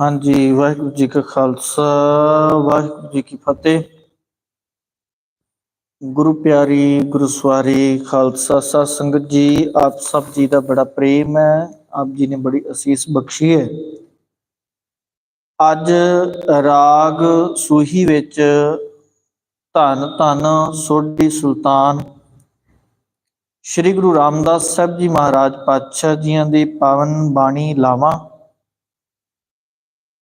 ਹਾਂਜੀ, ਵਾਹਿਗੁਰੂ ਜੀ ਕਾ ਖਾਲਸਾ, ਵਾਹਿਗੁਰੂ ਜੀ ਕੀ ਫਤਿਹ। ਗੁਰੂ ਪਿਆਰੀ, ਗੁਰੂ ਸਵਾਰੀ, ਖਾਲਸਾ ਸਾਧ ਸੰਗਤ ਜੀ, ਆਪ ਸਭ ਜੀ ਦਾ ਬੜਾ ਪ੍ਰੇਮ ਹੈ। ਆਪ ਜੀ ਨੇ ਬੜੀ ਅਸੀਸ ਬਖਸ਼ੀ ਹੈ। ਅੱਜ ਰਾਗ ਸੂਹੀ ਵਿੱਚ ਧੰਨ ਧੰਨ ਸੋਢੀ ਸੁਲਤਾਨ ਸ੍ਰੀ ਗੁਰੂ ਰਾਮਦਾਸ ਸਾਹਿਬ ਜੀ ਮਹਾਰਾਜ ਪਾਤਸ਼ਾਹ ਜੀਆਂ ਦੀ ਪਾਵਨ ਬਾਣੀ ਲਾਵਾਂ,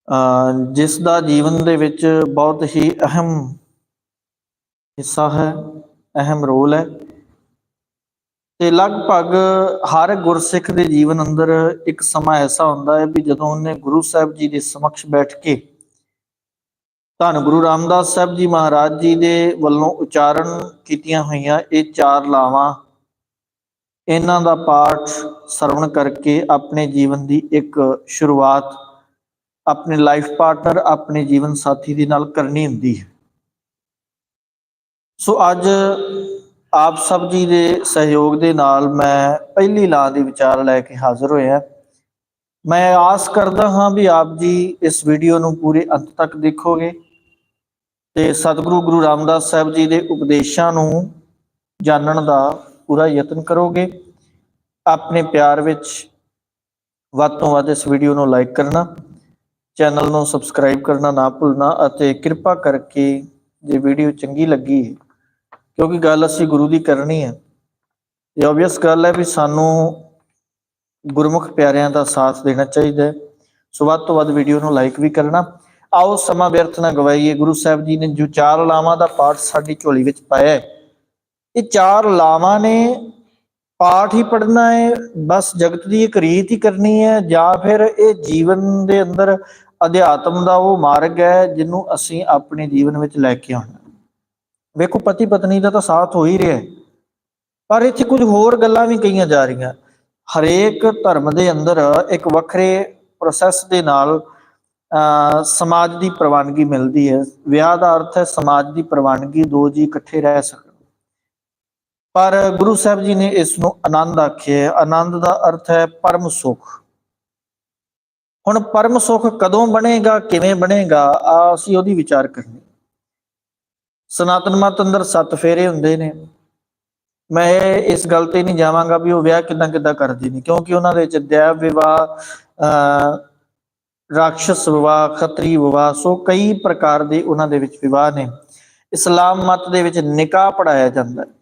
ਅਹ, ਜਿਸ ਦਾ ਜੀਵਨ ਦੇ ਵਿੱਚ ਬਹੁਤ ਹੀ ਅਹਿਮ ਹਿੱਸਾ ਹੈ, ਅਹਿਮ ਰੋਲ ਹੈ। ਤੇ ਲਗਭਗ ਹਰ ਗੁਰਸਿੱਖ ਦੇ ਜੀਵਨ ਅੰਦਰ ਇੱਕ ਸਮਾਂ ਐਸਾ ਹੁੰਦਾ ਹੈ ਵੀ ਜਦੋਂ ਉਹਨੇ ਗੁਰੂ ਸਾਹਿਬ ਜੀ ਦੇ ਸਮਕਸ਼ ਬੈਠ ਕੇ ਧੰਨ ਗੁਰੂ ਰਾਮਦਾਸ ਸਾਹਿਬ ਜੀ ਮਹਾਰਾਜ ਜੀ ਦੇ ਵੱਲੋਂ ਉਚਾਰਨ ਕੀਤੀਆਂ ਹੋਈਆਂ ਇਹ ਚਾਰ ਲਾਵਾਂ ਇਹਨਾਂ ਦਾ ਪਾਠ ਸਰਵਣ ਕਰਕੇ ਆਪਣੇ ਜੀਵਨ ਦੀ ਇੱਕ ਸ਼ੁਰੂਆਤ ਆਪਣੇ ਲਾਈਫ ਪਾਰਟਨਰ ਆਪਣੇ ਜੀਵਨ ਸਾਥੀ ਦੇ ਨਾਲ ਕਰਨੀ ਹੁੰਦੀ ਹੈ। ਸੋ ਅੱਜ ਆਪ ਸਭ ਜੀ ਦੇ ਸਹਿਯੋਗ ਦੇ ਨਾਲ ਮੈਂ ਪਹਿਲੀ ਲਾਂ ਦੇ ਵਿਚਾਰ ਲੈ ਕੇ ਹਾਜ਼ਰ ਹੋਇਆ। ਮੈਂ ਆਸ ਕਰਦਾ ਹਾਂ ਵੀ ਆਪ ਜੀ ਇਸ ਵੀਡੀਓ ਨੂੰ ਪੂਰੇ ਅੰਤ ਤੱਕ ਦੇਖੋਗੇ ਤੇ ਸਤਿਗੁਰੂ ਗੁਰੂ ਰਾਮਦਾਸ ਸਾਹਿਬ ਜੀ ਦੇ ਉਪਦੇਸ਼ਾਂ ਨੂੰ ਜਾਣਨ ਦਾ ਪੂਰਾ ਯਤਨ ਕਰੋਗੇ। ਆਪਣੇ ਪਿਆਰ ਵਿੱਚ ਵੱਧ ਤੋਂ ਵੱਧ ਇਸ ਵੀਡੀਓ ਨੂੰ ਲਾਈਕ ਕਰਨਾ, ਚੈਨਲ ਨੂੰ ਸਬਸਕ੍ਰਾਈਬ ਕਰਨਾ ਨਾ ਭੁੱਲਣਾ ਅਤੇ ਕਿਰਪਾ ਕਰਕੇ ਜੇ ਵੀਡੀਓ ਚੰਗੀ ਲੱਗੀ ਹੈ, ਕਿਉਂਕਿ ਗੱਲ ਅਸੀਂ ਗੁਰੂ ਦੀ ਕਰਨੀ ਹੈ। ਇਹ ਆਬਵੀਅਸ ਗੱਲ ਹੈ ਵੀ ਸਾਨੂੰ ਗੁਰਮੁਖ ਪਿਆਰਿਆਂ ਦਾ ਸਾਥ ਦੇਣਾ ਚਾਹੀਦਾ ਹੈ। ਸੋ ਵੱਧ ਤੋਂ ਵੱਧ ਵੀਡੀਓ ਨੂੰ ਲਾਈਕ ਵੀ ਕਰਨਾ। ਆਓ ਸਮਾਂ ਵਿਅਰਥ ਨਾ ਗਵਾਈਏ। ਗੁਰੂ ਸਾਹਿਬ ਜੀ ਨੇ ਜੋ ਚਾਰ ਲਾਵਾਂ ਦਾ ਪਾਠ ਸਾਡੀ ਝੋਲੀ ਵਿੱਚ ਪਾਇਆ ਹੈ ਇਹ ਚਾਰ ਲਾਵਾਂ ਨੇ, ਪਾਠ ਹੀ ਪੜਨਾ ਹੈ, ਬਸ ਜਗਤ ਦੀ ਇੱਕ ਰੀਤ ਹੀ ਕਰਨੀ ਹੈ, ਜਾਂ ਫਿਰ ਇਹ ਜੀਵਨ ਦੇ ਅੰਦਰ ਅਧਿਆਤਮ ਦਾ ਉਹ ਮਾਰਗ ਹੈ, ਜਿਹਨੂੰ ਅਸੀਂ ਆਪਣੇ ਜੀਵਨ ਵਿੱਚ ਲੈ ਕੇ ਆਉਣਾ ਵੇਖੋ ਪਤੀ ਪਤਨੀ ਦਾ ਤਾਂ ਸਾਥ ਹੋ ਹੀ ਰਿਹਾ ਹੈ, ਪਰ ਇੱਥੇ ਕੁਝ ਹੋਰ ਗੱਲਾਂ ਵੀ ਕਹੀਆਂ ਜਾ ਰਹੀਆਂ। ਹਰੇਕ ਧਰਮ ਦੇ ਅੰਦਰ ਇੱਕ ਵੱਖਰੇ ਪ੍ਰੋਸੈਸ ਦੇ ਨਾਲ ਸਮਾਜ ਦੀ ਪ੍ਰਵਾਨਗੀ ਮਿਲਦੀ ਹੈ। ਵਿਆਹ ਦਾ ਅਰਥ ਹੈ, ਸਮਾਜ ਦੀ ਪ੍ਰਵਾਨਗੀ, ਦੋ ਜੀ ਇਕੱਠੇ ਰਹਿ ਸਕਣ। ਪਰ ਗੁਰੂ ਸਾਹਿਬ ਜੀ ਨੇ ਇਸ ਨੂੰ ਆਨੰਦ ਆਖਿਆ ਆਨੰਦ ਦਾ ਅਰਥ ਹੈ ਪਰਮ ਸੁਖ। ਹੁਣ ਪਰਮ ਸੁਖ ਕਦੋਂ ਬਣੇਗਾ, ਕਿਵੇਂ ਬਣੇਗਾ ਆ ਅਸੀਂ ਉਹਦੀ ਵਿਚਾਰ ਕਰਨੀ। ਸਨਾਤਨ ਮਤ ਅੰਦਰ ਸੱਤ ਫੇਰੇ ਹੁੰਦੇ ਨੇ। ਮੈਂ ਇਸ ਗੱਲ ਤੇ ਨਹੀਂ ਜਾਵਾਂਗਾ ਵੀ ਉਹ ਵਿਆਹ ਕਿਦਾਂ ਕਿਦਾਂ ਕਰਦੇ ਨੇ, ਕਿਉਂਕਿ ਉਹਨਾਂ ਦੇ ਵਿੱਚ ਦੈਵ ਵਿਵਾਹ ਅ ਰਾਖਸ਼ ਵਿਵਾਹ, ਖੱਤਰੀ ਵਿਵਾਹ, ਸੋ ਕਈ ਪ੍ਰਕਾਰ ਦੇ ਉਹਨਾਂ ਦੇ ਵਿੱਚ ਵਿਵਾਹ ਨੇ। ਇਸਲਾਮ ਮਤ ਦੇ ਵਿੱਚ ਨਿਕਾਹ ਪੜਾਇਆ ਜਾਂਦਾ ਹੈ।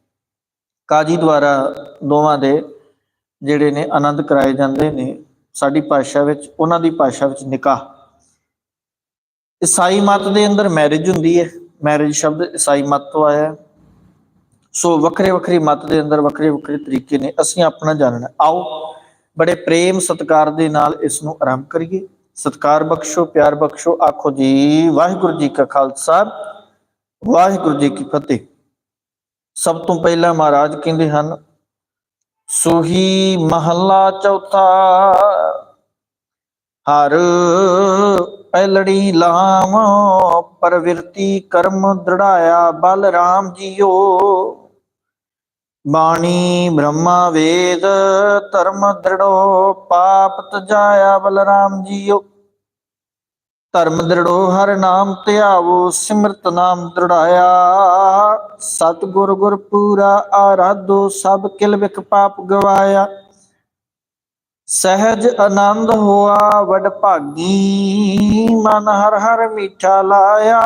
ਕਾਜੀ ਦੁਆਰਾ ਦੋਵਾਂ ਦੇ ਜਿਹੜੇ ਨੇ ਆਨੰਦ ਕਰਾਏ ਜਾਂਦੇ ਨੇ, ਸਾਡੀ ਭਾਸ਼ਾ ਵਿੱਚ, ਉਹਨਾਂ ਦੀ ਭਾਸ਼ਾ ਵਿੱਚ ਨਿਕਾਹ। ਈਸਾਈ ਮਤ ਦੇ ਅੰਦਰ ਮੈਰਿਜ ਹੁੰਦੀ ਹੈ। ਮੈਰਿਜ ਸ਼ਬਦ ਈਸਾਈ ਮਤ ਤੋਂ ਆਇਆ ਸੋ ਵੱਖਰੇ ਵੱਖਰੇ ਮਤ ਦੇ ਅੰਦਰ ਵੱਖਰੇ ਵੱਖਰੇ ਤਰੀਕੇ ਨੇ, ਅਸੀਂ ਆਪਣਾ ਜਾਣਨਾ ਆਓ ਬੜੇ ਪ੍ਰੇਮ ਸਤਿਕਾਰ ਦੇ ਨਾਲ ਇਸ ਨੂੰ ਆਰੰਭ ਕਰੀਏ। ਸਤਿਕਾਰ ਬਖਸ਼ੋ, ਪਿਆਰ ਬਖਸ਼ੋ, ਆਖੋ ਜੀ, ਵਾਹਿਗੁਰੂ ਜੀ ਕਾ ਖਾਲਸਾ, ਵਾਹਿਗੁਰੂ ਜੀ ਕੀ ਫਤਿਹ। ਸਭ ਤੋਂ ਪਹਿਲਾਂ ਮਹਾਰਾਜ ਕਹਿੰਦੇ ਹਨ, ਸੋਹੀ ਮਹੱਲਾ ਚੌਥਾ, ਹਰ ਪਹਿਲੜੀ ਲਾਮ ਪਰਵਿਰਤੀ ਕਰਮ ਦ੍ਰਿੜਾਇਆ ਬਲ ਰਾਮ ਜੀਓ। ਬਾਣੀ ਬ੍ਰਹਮਾ ਵੇਦ ਧਰਮ ਦ੍ਰਿੜੋ ਪਾਪ ਤਜਾਇਆ ਬਲਰਾਮ ਜੀਓ। ਧਰਮ ਦ੍ਰਿੜੋ ਹਰ ਨਾਮ ਧਿਆਵੋ, ਸਿਮਰਤ ਨਾਮ ਦ੍ਰਿੜਾਇਆ। ਸਤ ਗੁਰ ਪੂਰਾ ਆਰਾਧੋ, ਸਭ ਕਿਲ ਵਿਕ ਪਾਪ ਗਵਾਇਆ। ਸਹਿਜ ਆਨੰਦ ਹੋਆ, ਵਡ ਭਾਗੀ, ਮਨ ਹਰ ਹਰ ਮੀਠਾ ਲਾਇਆ।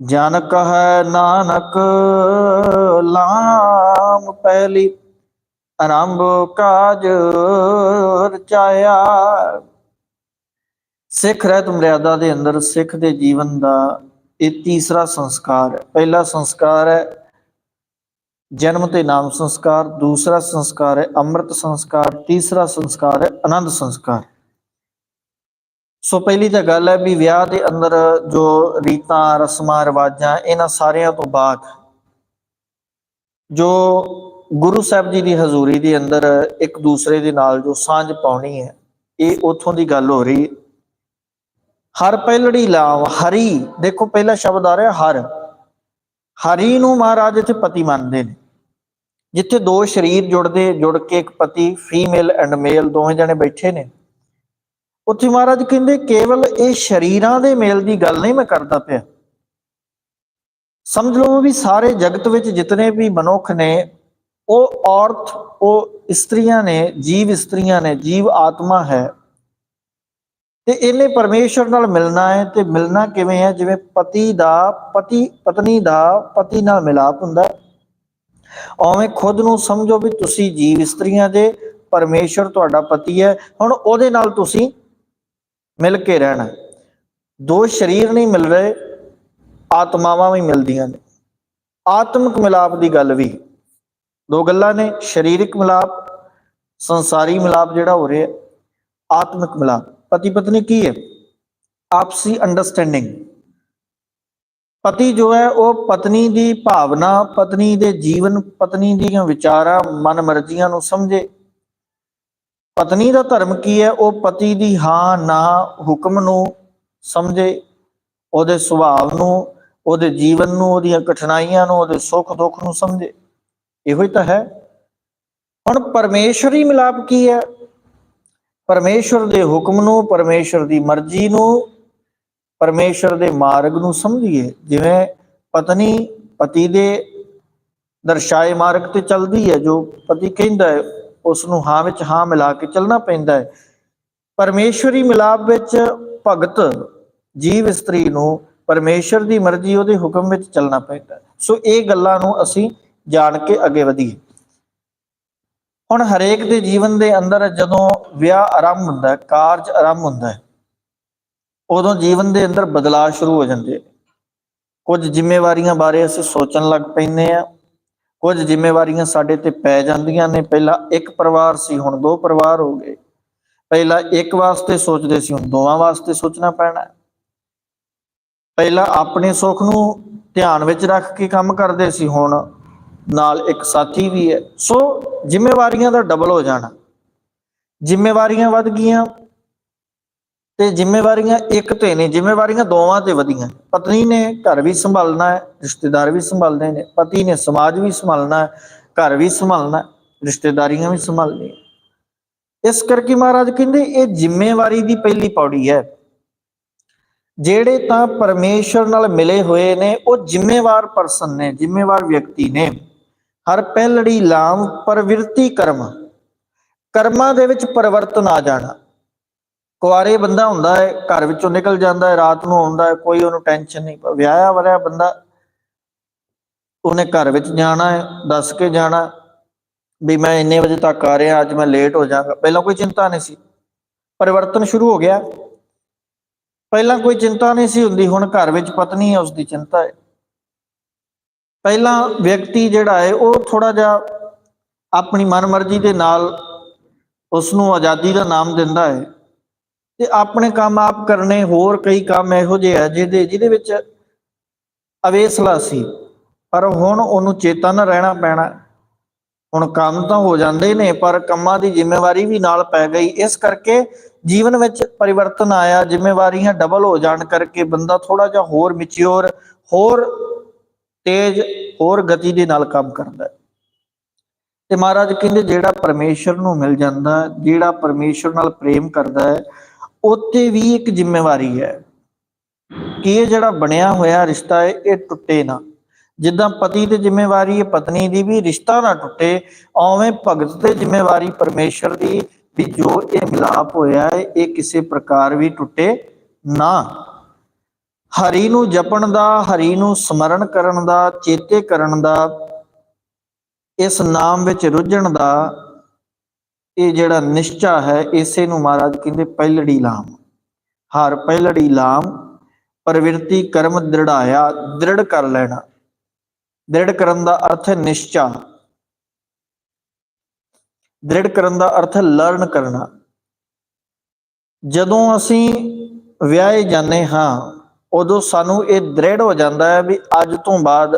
ਜਨ ਕਹੈ ਨਾਨਕ, ਲਾਮ ਪਹਿਲੀ, ਆਰੰਭ ਕਾਜ ਰਚਾਇਆ। ਸਿੱਖ ਰਹਿਤ ਮਰਿਆਦਾ ਦੇ ਅੰਦਰ ਸਿੱਖ ਦੇ ਜੀਵਨ ਦਾ ਇਹ ਤੀਸਰਾ ਸੰਸਕਾਰ ਹੈ। ਪਹਿਲਾ ਸੰਸਕਾਰ ਹੈ ਜਨਮ ਤੇ ਨਾਮ ਸੰਸਕਾਰ, ਦੂਸਰਾ ਸੰਸਕਾਰ ਹੈ ਅੰਮ੍ਰਿਤ ਸੰਸਕਾਰ, ਤੀਸਰਾ ਸੰਸਕਾਰ ਹੈ ਆਨੰਦ ਸੰਸਕਾਰ। ਸੋ ਪਹਿਲੀ ਤਾਂ ਗੱਲ ਹੈ ਵੀ ਵਿਆਹ ਦੇ ਅੰਦਰ ਜੋ ਰੀਤਾਂ, ਰਸਮਾਂ, ਰਿਵਾਜਾਂ, ਇਹਨਾਂ ਸਾਰਿਆਂ ਤੋਂ ਬਾਅਦ ਜੋ ਗੁਰੂ ਸਾਹਿਬ ਜੀ ਦੀ ਹਜ਼ੂਰੀ ਦੇ ਅੰਦਰ ਇੱਕ ਦੂਸਰੇ ਦੇ ਨਾਲ ਜੋ ਸਾਂਝ ਪਾਉਣੀ ਹੈ, ਇਹ ਉਥੋਂ ਦੀ ਗੱਲ ਹੋ ਰਹੀ ਹਰ ਪਹਿਲੜੀ ਲਾਵ, ਹਰੀ, ਦੇਖੋ ਪਹਿਲਾ ਸ਼ਬਦ ਆ ਰਿਹਾ ਹਰ। ਹਰੀ ਨੂੰ ਮਹਾਰਾਜ ਇੱਥੇ ਪਤੀ ਮੰਨਦੇ ਨੇ। ਜਿੱਥੇ ਦੋ ਸਰੀਰ ਜੁੜਦੇ, ਜੁੜ ਕੇ ਇੱਕ ਪਤੀ ਫੀਮੇਲ ਐਂਡ ਮੇਲ ਦੋਵੇਂ ਜਣੇ ਬੈਠੇ ਨੇ। ਉੱਥੇ ਮਹਾਰਾਜ ਕਹਿੰਦੇ, ਕੇਵਲ ਇਹ ਸ਼ਰੀਰਾਂ ਦੇ ਮੇਲ ਦੀ ਗੱਲ ਨਹੀਂ ਮੈਂ ਕਰਦਾ ਪਿਆ। ਸਮਝ ਲਓ ਵੀ ਸਾਰੇ ਜਗਤ ਵਿੱਚ ਜਿਤਨੇ ਵੀ ਮਨੁੱਖ ਨੇ, ਉਹ ਔਰਤ, ਉਹ ਇਸਤਰੀਆਂ ਨੇ, ਜੀਵ ਇਸਤਰੀਆਂ ਨੇ, ਜੀਵ ਆਤਮਾ ਹੈ ਤੇ ਇਹਨੇ ਪਰਮੇਸ਼ਰ ਨਾਲ ਮਿਲਣਾ ਹੈ ਤੇ ਮਿਲਣਾ ਕਿਵੇਂ ਹੈ? ਜਿਵੇਂ ਪਤੀ ਦਾ ਪਤੀ ਪਤਨੀ ਦਾ ਪਤੀ ਨਾਲ ਮਿਲਾਪ ਹੁੰਦਾ ਹੈ। ਉਵੇਂ ਖੁਦ ਨੂੰ ਸਮਝੋ ਵੀ ਤੁਸੀਂ ਜੀਵ ਇਸਤਰੀਆਂ ਦੇ ਪਰਮੇਸ਼ਰ ਤੁਹਾਡਾ ਪਤੀ ਹੈ। ਹੁਣ ਉਹਦੇ ਨਾਲ ਤੁਸੀਂ ਮਿਲ ਕੇ ਰਹਿਣਾ ਦੋ ਸਰੀਰ ਨਹੀਂ ਮਿਲ ਰਹੇ ਆਤਮਾਵਾਂ ਵੀ ਮਿਲਦੀਆਂ ਨੇ। ਆਤਮਿਕ ਮਿਲਾਪ ਦੀ ਗੱਲ ਵੀ। ਦੋ ਗੱਲਾਂ ਨੇ ਸਰੀਰਕ ਮਿਲਾਪ ਸੰਸਾਰੀ ਮਿਲਾਪ ਜਿਹੜਾ ਹੋ ਰਿਹਾ ਹੈ, ਆਤਮਿਕ ਮਿਲਾਪ। ਪਤੀ ਪਤਨੀ ਕੀ ਹੈ? ਆਪਸੀ ਅੰਡਰਸਟੈਂਡਿੰਗ ਪਤੀ ਜੋ ਹੈ, ਉਹ ਪਤਨੀ ਦੀ ਭਾਵਨਾ, ਪਤਨੀ ਦੇ ਜੀਵਨ, ਪਤਨੀ ਦੀਆਂ ਵਿਚਾਰਾਂ ਮਨ ਮਰਜ਼ੀਆਂ ਨੂੰ ਸਮਝੇ। ਪਤਨੀ ਦਾ ਧਰਮ ਕੀ ਹੈ? ਉਹ ਪਤੀ ਦੀ ਹਾਂ, ਨਾ ਹੁਕਮ ਨੂੰ ਸਮਝੇ। ਉਹਦੇ ਸੁਭਾਅ ਨੂੰ, ਉਹਦੇ ਜੀਵਨ ਨੂੰ, ਉਹਦੀਆਂ ਕਠਿਨਾਈਆਂ ਨੂੰ, ਉਹਦੇ ਸੁੱਖ ਦੁੱਖ ਨੂੰ ਸਮਝੇ। ਇਹੋ ਹੀ ਤਾਂ ਹੈ। ਹੁਣ ਪਰਮੇਸ਼ਰੀ ਮਿਲਾਪ ਕੀ ਹੈ? ਪਰਮੇਸ਼ਰ ਦੇ ਹੁਕਮ ਨੂੰ, ਪਰਮੇਸ਼ਰ ਦੀ ਮਰਜ਼ੀ ਨੂੰ, ਪਰਮੇਸ਼ਰ ਦੇ ਮਾਰਗ ਨੂੰ ਸਮਝੀਏ। ਜਿਵੇਂ ਪਤਨੀ ਪਤੀ ਦੇ ਦਰਸਾਏ ਮਾਰਗ ਤੇ ਚੱਲਦੀ ਹੈ, ਜੋ ਪਤੀ ਕਹਿੰਦਾ ਹੈ ਉਸ ਨੂੰ ਹਾਂ ਵਿੱਚ ਹਾਂ ਮਿਲਾ ਕੇ ਚੱਲਣਾ ਪੈਂਦਾ ਹੈ। ਪਰਮੇਸ਼ਵਰੀ ਮਿਲਾਪ ਵਿੱਚ ਭਗਤ ਜੀਵ ਇਸਤਰੀ ਨੂੰ ਪਰਮੇਸ਼ਰ ਦੀ ਮਰਜ਼ੀ ਉਹਦੇ ਹੁਕਮ ਵਿੱਚ ਚੱਲਣਾ ਪੈਂਦਾ ਸੋ ਇਹ ਗੱਲਾਂ ਨੂੰ ਅਸੀਂ ਜਾਣ ਕੇ ਅੱਗੇ ਵਧੀਏ। ਹੁਣ ਹਰੇਕ ਦੇ ਜੀਵਨ ਦੇ ਅੰਦਰ ਜਦੋਂ ਵਿਆਹ ਆਰੰਭ ਹੁੰਦਾ ਹੈ, ਕਾਰਜ ਆਰੰਭ ਹੁੰਦਾ ਹੈ, ਉਦੋਂ ਜੀਵਨ ਦੇ ਅੰਦਰ ਬਦਲਾਅ ਸ਼ੁਰੂ ਹੋ ਜਾਂਦੇ ਨੇ ਕੁਝ ਜ਼ਿੰਮੇਵਾਰੀਆਂ ਬਾਰੇ ਅਸੀਂ ਸੋਚਣ ਲੱਗ ਪੈਂਦੇ ਆ। ਕੁਝ ਜ਼ਿੰਮੇਵਾਰੀਆਂ ਸਾਡੇ ਤੇ ਪੈ ਜਾਂਦੀਆਂ ਨੇ। ਪਹਿਲਾਂ ਇੱਕ ਪਰਿਵਾਰ ਸੀ, ਹੁਣ ਦੋ ਪਰਿਵਾਰ ਹੋ ਗਏ। ਪਹਿਲਾਂ ਇੱਕ ਵਾਸਤੇ ਸੋਚਦੇ ਸੀ, ਹੁਣ ਦੋਵਾਂ ਵਾਸਤੇ ਸੋਚਣਾ ਪੈਣਾ। ਪਹਿਲਾਂ ਆਪਣੇ ਸੁੱਖ ਨੂੰ ਧਿਆਨ ਵਿੱਚ ਰੱਖ ਕੇ ਕੰਮ ਕਰਦੇ ਸੀ, ਹੁਣ ਨਾਲ ਇੱਕ ਸਾਥੀ ਵੀ ਹੈ। ਸੋ ਜ਼ਿੰਮੇਵਾਰੀਆਂ ਦਾ ਡਬਲ ਹੋ ਜਾਣਾ। ਜ਼ਿੰਮੇਵਾਰੀਆਂ ਵੱਧ ਗਈਆਂ ਤੇ ਜ਼ਿੰਮੇਵਾਰੀਆਂ ਇੱਕ ਤੇ ਨਹੀਂ ਜ਼ਿੰਮੇਵਾਰੀਆਂ ਦੋਵਾਂ ਤੇ ਵਧੀਆਂ। ਪਤਨੀ ਨੇ ਘਰ ਵੀ ਸੰਭਾਲਣਾ ਹੈ, ਰਿਸ਼ਤੇਦਾਰ ਵੀ ਸੰਭਾਲਦੇ ਨੇ। ਪਤੀ ਨੇ ਸਮਾਜ ਵੀ ਸੰਭਾਲਣਾ ਹੈ, ਘਰ ਵੀ ਸੰਭਾਲਣਾ ਰਿਸ਼ਤੇਦਾਰੀਆਂ ਵੀ ਸੰਭਾਲਣੀਆਂ। ਇਸ ਕਰਕੇ ਮਹਾਰਾਜ ਕਹਿੰਦੇ, ਇਹ ਜ਼ਿੰਮੇਵਾਰੀ ਦੀ ਪਹਿਲੀ ਪੌੜੀ ਹੈ। ਜਿਹੜੇ ਤਾਂ ਪਰਮੇਸ਼ਰ ਨਾਲ ਮਿਲੇ ਹੋਏ ਨੇ, ਉਹ ਜ਼ਿੰਮੇਵਾਰ ਪਰਸਨ ਨੇ, ਜ਼ਿੰਮੇਵਾਰ ਵਿਅਕਤੀ ਨੇ। ਹਰ ਪਹਿਲੜੀ ਲਾਮ ਪ੍ਰਵਿਰਤੀ ਕਰਮ, ਕਰਮਾਂ ਦੇ ਵਿੱਚ ਪਰਿਵਰਤਨ ਆ ਜਾਣਾ। ਕੁਆਰੇ ਬੰਦਾ ਹੁੰਦਾ ਹੈ, ਘਰ ਵਿੱਚੋਂ ਨਿਕਲ ਜਾਂਦਾ ਹੈ, ਰਾਤ ਨੂੰ ਆਉਂਦਾ ਹੈ, ਕੋਈ ਉਹਨੂੰ ਟੈਨਸ਼ਨ ਨਹੀਂ, ਵਿਆਹਿਆ ਵਰਿਆ ਬੰਦਾ, ਉਹਨੇ ਘਰ ਵਿੱਚ ਜਾਣਾ ਹੈ, ਦੱਸ ਕੇ ਜਾਣਾ, ਵੀ ਮੈਂ ਇੰਨੇ ਵਜੇ ਤੱਕ ਆ ਰਿਹਾ, ਅੱਜ ਮੈਂ ਲੇਟ ਹੋ ਜਾਵਾਂਗਾ। ਪਹਿਲਾਂ ਕੋਈ ਚਿੰਤਾ ਨਹੀਂ ਸੀ। ਪਰਿਵਰਤਨ ਸ਼ੁਰੂ ਹੋ ਗਿਆ। ਪਹਿਲਾਂ ਕੋਈ ਚਿੰਤਾ ਨਹੀਂ ਸੀ ਹੁੰਦੀ, ਹੁਣ ਘਰ ਵਿੱਚ ਪਤਨੀ ਹੈ ਉਸ ਦੀ ਚਿੰਤਾ ਹੈ। ਪਹਿਲਾਂ ਵਿਅਕਤੀ ਜਿਹੜਾ ਹੈ, ਉਹ ਥੋੜਾ ਜਿਹਾ ਆਪਣੀ ਮਨਮਰਜ਼ੀ ਦੇ ਨਾਲ ਉਸ ਨੂੰ ਆਜ਼ਾਦੀ ਦਾ ਨਾਮ ਦਿੰਦਾ ਹੈ ਤੇ ਆਪਣੇ ਕੰਮ ਆਪ ਕਰਨੇ ਹੋਰ ਕਈ ਕੰਮ ਇਹੋ ਜਿਹੇ ਆ ਜਿਹਦੇ ਜਿਹਦੇ ਵਿੱਚ ਅਵੇਸਲਾ ਸੀ। ਪਰ ਹੁਣ ਉਹਨੂੰ ਚੇਤਨ ਰਹਿਣਾ ਪੈਣਾ। ਹੁਣ ਕੰਮ ਤਾਂ ਹੋ ਜਾਂਦੇ ਨੇ, ਪਰ ਕੰਮਾਂ ਦੀ ਜ਼ਿੰਮੇਵਾਰੀ ਵੀ ਨਾਲ ਪੈ ਗਈ। ਇਸ ਕਰਕੇ ਜੀਵਨ ਵਿੱਚ ਪਰਿਵਰਤਨ ਆਇਆ, ਜ਼ਿੰਮੇਵਾਰੀਆਂ ਡਬਲ ਹੋ ਜਾਣ ਕਰਕੇ ਬੰਦਾ ਥੋੜਾ ਜਿਹਾ ਹੋਰ ਮੈਚਿਓਰ ਹੋਰ ਤੇਜ਼ ਹੋਰ ਗਤੀ ਦੇ ਨਾਲ ਕੰਮ ਕਰਦਾ ਹੈ। ਤੇ ਮਹਾਰਾਜ ਕਹਿੰਦੇ, ਜਿਹੜਾ ਪਰਮੇਸ਼ਰ ਨੂੰ ਮਿਲ ਜਾਂਦਾ, ਜਿਹੜਾ ਪਰਮੇਸ਼ਰ ਨਾਲ ਪ੍ਰੇਮ ਕਰਦਾ ਹੈ ਉੱਤੇ ਵੀ ਇੱਕ ਜ਼ਿੰਮੇਵਾਰੀ ਹੈ ਕਿ ਇਹ ਜਿਹੜਾ ਬਣਿਆ ਹੋਇਆ ਰਿਸ਼ਤਾ ਹੈ, ਇਹ ਟੁੱਟੇ ਨਾ। ਜਿੱਦਾਂ ਪਤੀ ਤੇ ਜ਼ਿੰਮੇਵਾਰੀ ਹੈ, ਪਤਨੀ ਦੀ ਵੀ ਰਿਸ਼ਤਾ ਨਾ ਟੁੱਟੇ ਓਵੇਂ ਭਗਤ ਤੇ ਜ਼ਿੰਮੇਵਾਰੀ ਪਰਮੇਸ਼ਰ ਦੀ ਵੀ ਜੋ ਇਹ ਮਿਲਾਪ ਹੋਇਆ ਹੈ, ਇਹ ਕਿਸੇ ਪ੍ਰਕਾਰ ਵੀ ਟੁੱਟੇ ਨਾ। ਹਰੀ ਨੂੰ ਜਪਣ ਦਾ, ਹਰੀ ਨੂੰ ਸਮਰਨ ਕਰਨ ਦਾ, ਚੇਤੇ ਕਰਨ ਦਾ, ਇਸ ਨਾਮ ਵਿੱਚ ਰੁੱਝਣ ਦਾ, ਇਹ ਜਿਹੜਾ ਨਿਸ਼ਚਾ ਹੈ, ਇਸੇ ਨੂੰ ਮਹਾਰਾਜ ਕਹਿੰਦੇ ਪਹਿਲੜੀ ਲਾਮ। ਹਰ ਪਹਿਲੜੀ ਲਾਮ, ਪ੍ਰਵਿਰਤੀ ਕਰਮ ਦ੍ਰਿੜਾਇਆ, ਦ੍ਰਿੜ ਕਰ ਲੈਣਾ। ਦ੍ਰਿੜ ਕਰਨ ਦਾ ਅਰਥ ਹੈ ਨਿਸ਼ਚਾ। ਦ੍ਰਿੜ ਕਰਨ ਦਾ ਅਰਥ ਹੈ ਲਰਨ ਕਰਨਾ। ਜਦੋਂ ਅਸੀਂ ਵਿਆਹੇ ਜਾਂਦੇ ਹਾਂ ਉਦੋਂ ਸਾਨੂੰ ਇਹ ਦ੍ਰਿੜ ਹੋ ਜਾਂਦਾ ਹੈ ਵੀ ਅੱਜ ਤੋਂ ਬਾਅਦ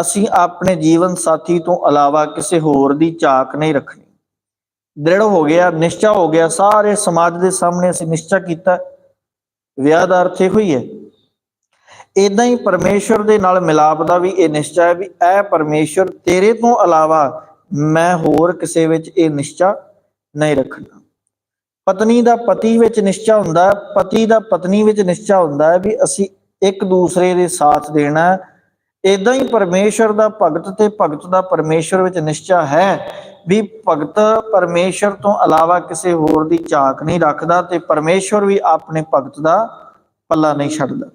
ਅਸੀਂ ਆਪਣੇ ਜੀਵਨ ਸਾਥੀ ਤੋਂ ਇਲਾਵਾ ਕਿਸੇ ਹੋਰ ਦੀ ਝਾਕ ਨਹੀਂ ਰੱਖਣੀ। ਦ੍ਰਿੜ ਹੋ ਗਿਆ, ਨਿਸ਼ਚਾ ਹੋ ਗਿਆ, ਸਾਰੇ ਸਮਾਜ ਦੇ ਸਾਹਮਣੇ ਅਸੀਂ ਨਿਸ਼ਚਾ ਕੀਤਾ, ਵਿਆਹ ਦਾ ਅਰਥ ਇਹੋ ਹੀ ਹੈ। ਇਦਾਂ ਹੀ ਪਰਮੇਸ਼ਰ ਦੇ ਨਾਲ ਮਿਲਾਪ ਦਾ ਵੀ ਇਹ ਨਿਸ਼ਚਾ ਹੈ ਵੀ ਇਹ ਪਰਮੇਸ਼ਰ ਤੇਰੇ ਤੋਂ ਇਲਾਵਾ ਮੈਂ ਹੋਰ ਕਿਸੇ ਵਿੱਚ ਇਹ ਨਿਸ਼ਚਾ ਨਹੀਂ ਰੱਖਣਾ। ਪਤਨੀ ਦਾ ਪਤੀ ਵਿੱਚ ਨਿਸ਼ਚਾ ਹੁੰਦਾ ਹੈ, ਪਤੀ ਦਾ ਪਤਨੀ ਵਿੱਚ ਨਿਸ਼ਚਾ ਹੁੰਦਾ ਹੈ ਵੀ ਅਸੀਂ ਇੱਕ ਦੂਸਰੇ ਦੇ ਸਾਥ ਦੇਣਾ ਹੈ। ਇਦਾਂ ਹੀ ਪਰਮੇਸ਼ਰ ਦਾ ਭਗਤ ਤੇ ਭਗਤ ਦਾ ਪਰਮੇਸ਼ਰ ਵਿੱਚ ਨਿਸ਼ਚਾ ਹੈ ਵੀ ਭਗਤ ਪਰਮੇਸ਼ਰ ਤੋਂ ਇਲਾਵਾ ਕਿਸੇ ਹੋਰ ਦੀ ਝਾਕ ਨਹੀਂ ਰੱਖਦਾ ਤੇ ਪਰਮੇਸ਼ਰ ਵੀ ਆਪਣੇ ਭਗਤ ਦਾ ਪੱਲਾ ਨਹੀਂ ਛੱਡਦਾ।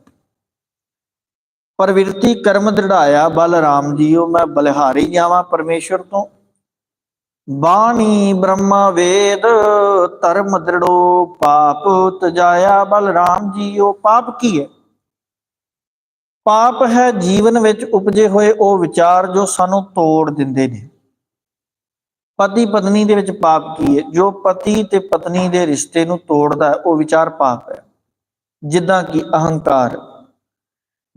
ਪ੍ਰਵਿਰਤੀ ਕਰਮ ਦ੍ਰਿੜਾਇਆ ਬਲ ਰਾਮ ਜੀਓ, ਮੈਂ ਬਲਿਹਾਰੀ ਜਾਵਾਂ, ਪਰਮੇਸ਼ਰ ਤੋਂ ਬਾਣੀ ਬ੍ਰਹਮਾ ਵੇਦ, ਧਰਮ ਦ੍ਰਿੜੋ ਪਾਪ, ਤਜਾਇਆ ਬਲ ਜੀਓ, ਪਾਪ ਕੀ ਹੈ? ਪਾਪ ਹੈ ਜੀਵਨ ਵਿੱਚ ਉਪਜੇ ਹੋਏ ਉਹ ਵਿਚਾਰ ਜੋ ਸਾਨੂੰ ਤੋੜ ਦਿੰਦੇ ਨੇ। ਪਤੀ ਪਤਨੀ ਦੇ ਵਿੱਚ ਪਾਪ ਕੀ ਹੈ? ਜੋ ਪਤੀ ਤੇ ਪਤਨੀ ਦੇ ਰਿਸ਼ਤੇ ਨੂੰ ਤੋੜਦਾ ਹੈ, ਉਹ ਵਿਚਾਰ ਪਾਪ ਹੈ। ਜਿੱਦਾਂ ਕਿ ਅਹੰਕਾਰ,